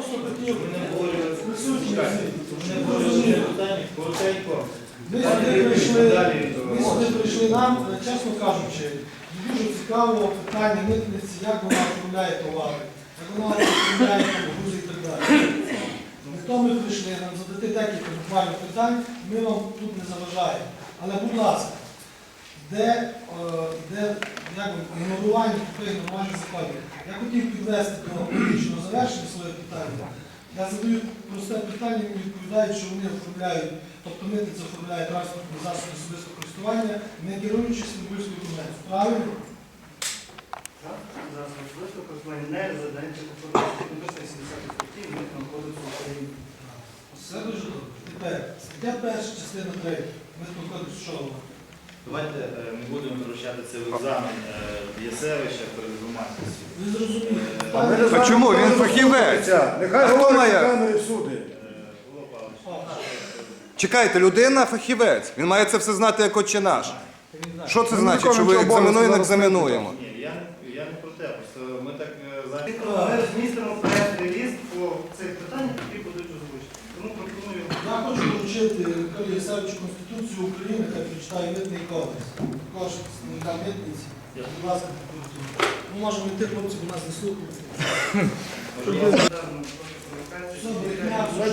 просто хотів Ми не всі. ми не обговорювали питання, коротенько. Ми сюди прийшли, ми сюди прийшли нам, е, чесно кажучи, дуже цікаво питання митниці, як вона оформляє товари, як вона оформляє там, грузи і так далі. Ніхто ми прийшли нам задати декілька буквально питань, ми вам тут не заважаємо. Але, будь ласка, де, е, де би, ігнорування, тупе ігнорування. Я хотів підвести до логічного завершення своє питання. Я задаю просте питання, мені відповідають, що вони оформляють, тобто митниця оформляє транспортні засоби особистого користування, не керуючись Стамбульською конвенцією. Правильно? Зараз особисто користування не задається конкурсу 70 статті Митного кодексу України. Все дуже добре. Тепер, стаття перша, частина третя. Митного кодексу що? Давайте е, не будемо вирушати це в екзамен е, Ясевича перед громадськістю. Ви? Е, А чому? Він фахівець. Нехай хто говорить має? всюди. е, Павлович, Чекайте, людина фахівець. Він має це все знати як отче наш. Що це значить, що ви виконуємо екзаменуємо, обов'язки, екзаменуємо? Ні, я, не- я не про те, просто ми так е, Ми зайняті. змістимо проєктний ліст по цих питаннях, які будуть озвучені. Тому пропоную Я хочу вручити Миколі Ісавичу Конституцію України, хай прочитає митний кодекс. Також на митниці. Будь ласка. Ну, можемо йти, хлопці, бо нас не слухають.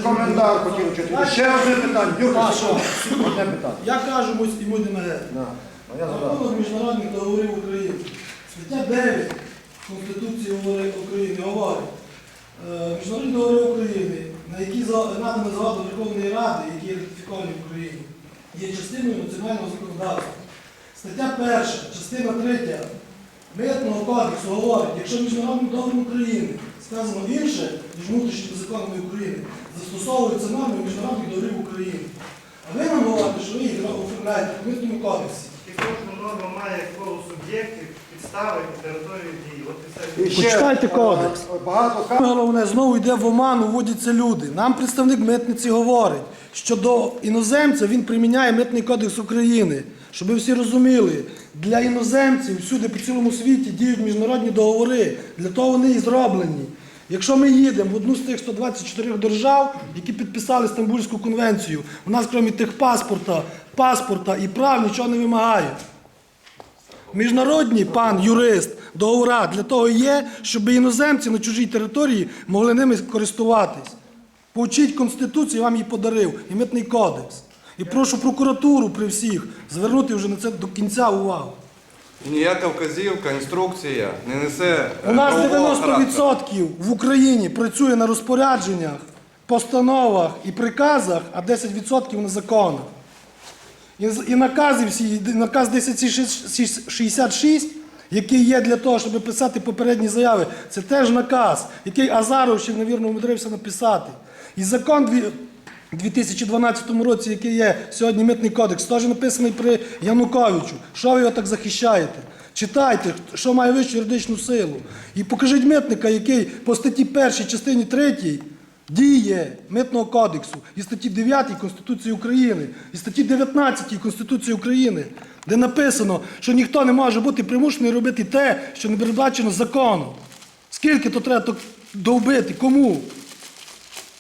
коментар хотів чути. Ще одне питання. Юрка, одне питання. Я кажу, і ми. А я задав. Рахунок міжнародних договорів України. Стаття 9 Конституції України говорить, е, міжнародні договори України, які за- надані згода Верховної Ради, які ратифіковані в Україні, є частиною національного законодавства. Стаття 1, частина 3 Митного кодексу говорить, якщо міжнародним договором України сказано інше, ніж внутрішніми законами України, застосовуються норми міжнародних договорів України. А ви нам говорите, що ви їх оформляєте в митному кодексі. І кожна норма має коло суб'єктів, підстави і територію дії. От і все. І ще, Почитайте е, кодекс. Багато ка- Головне, знову йде в оману, вводяться люди. Нам представник митниці говорить, що до іноземця він приміняє митний кодекс України. Щоб ви всі розуміли, для іноземців всюди по цілому світі діють міжнародні договори. Для того вони і зроблені. Якщо ми їдемо в одну з тих 124 держав, які підписали Стамбульську конвенцію, у нас, крім тих паспорта, паспорта і прав нічого не вимагають. Міжнародні, пан юрист, договора для того є, щоб іноземці на чужій території могли ними користуватись. Поучіть Конституцію, я вам її подарив, і митний кодекс. І прошу прокуратуру при всіх звернути вже на це до кінця увагу. І ніяка вказівка, інструкція не несе. е, У нас 90% в Україні працює на розпорядженнях, постановах і приказах, а 10% на законах. І, накази всі, наказ 1066, який є для того, щоб писати попередні заяви, це теж наказ, який Азаров ще, навірно, умудрився написати. І закон дві- 2012 році, який є сьогодні митний кодекс, теж написаний при Януковичу. Що ви його так захищаєте? Читайте, що має вищу юридичну силу. І покажіть митника, який по статті 1 частині 3 діє митного кодексу і статті 9 Конституції України, і статті 19 Конституції України, де написано, що ніхто не може бути примушений робити те, що не передбачено законом. Скільки то треба довбити? Кому?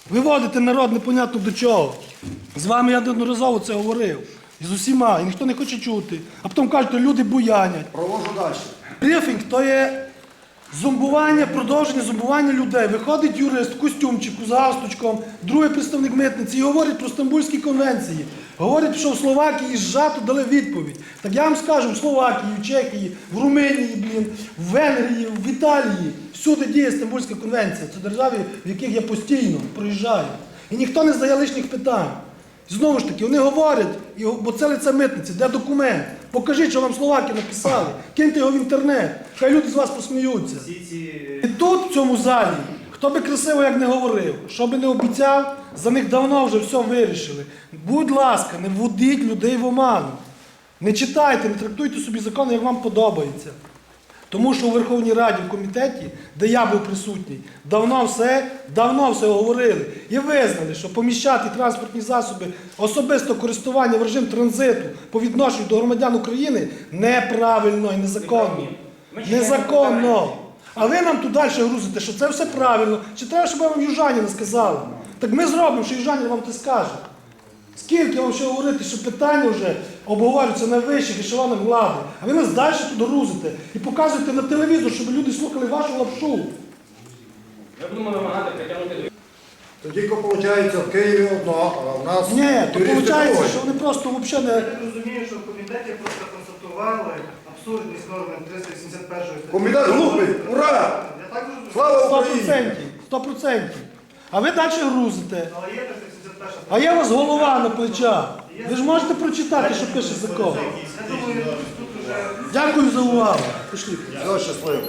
Виводити народ непонятно до чого. З вами я неодноразово це говорив. І з усіма, і ніхто не хоче чути. А потім кажуть, що люди буянять. Провожу далі. Брифінг то є зомбування, продовження зомбування людей. Виходить юрист в костюмчику з галстучком, другий представник митниці і говорить про Стамбульські конвенції. Говорить, що в Словакії зжато дали відповідь. Так я вам скажу, в Словакії, в Чехії, в Румунії, блін, в Венгрії, в Італії всюди діє Стамбульська конвенція. Це держави, в яких я постійно проїжджаю. І ніхто не задає лишніх питань. Знову ж таки, вони говорять, бо це лице митниці, де документ. Покажіть, що вам словаки написали. Киньте його в інтернет. Хай люди з вас посміються. І тут, в цьому залі, хто би красиво як не говорив, що би не обіцяв, за них давно вже все вирішили. Будь ласка, не вводіть людей в оману. Не читайте, не трактуйте собі закони, як вам подобається. Тому що у Верховній Раді в комітеті, де я був присутній, давно все, давно все говорили і визнали, що поміщати транспортні засоби особисто користування в режим транзиту по відношенню до громадян України неправильно і незаконно. Незаконно. А ви нам тут далі грузите, що це все правильно. Чи треба, щоб вам южаніни сказали? Так ми зробимо, що южанин вам це скаже. Скільки вам ще говорити, що питання вже обговорюються на вищих ешелонах влади, а ви нас далі тут грузите і показуєте на телевізор, щоб люди слухали вашу лапшу. Ми будемо вимагати притягнути до Тоді, виходить, в Києві одно, а в нас Ні, то виходить, що вони просто взагалі Я не. так розумію, що в комітеті просто констатували абсурдність норми 381 статті. Комітет глупий! Ура! Я так розумію. Слава 100%. 100%. А ви далі грузите. Але є 381 стаття. А я у вас голова на плечах. Ви ж можете прочитати, що пише закон. Дякую за увагу. Пішли. Все, щасливо.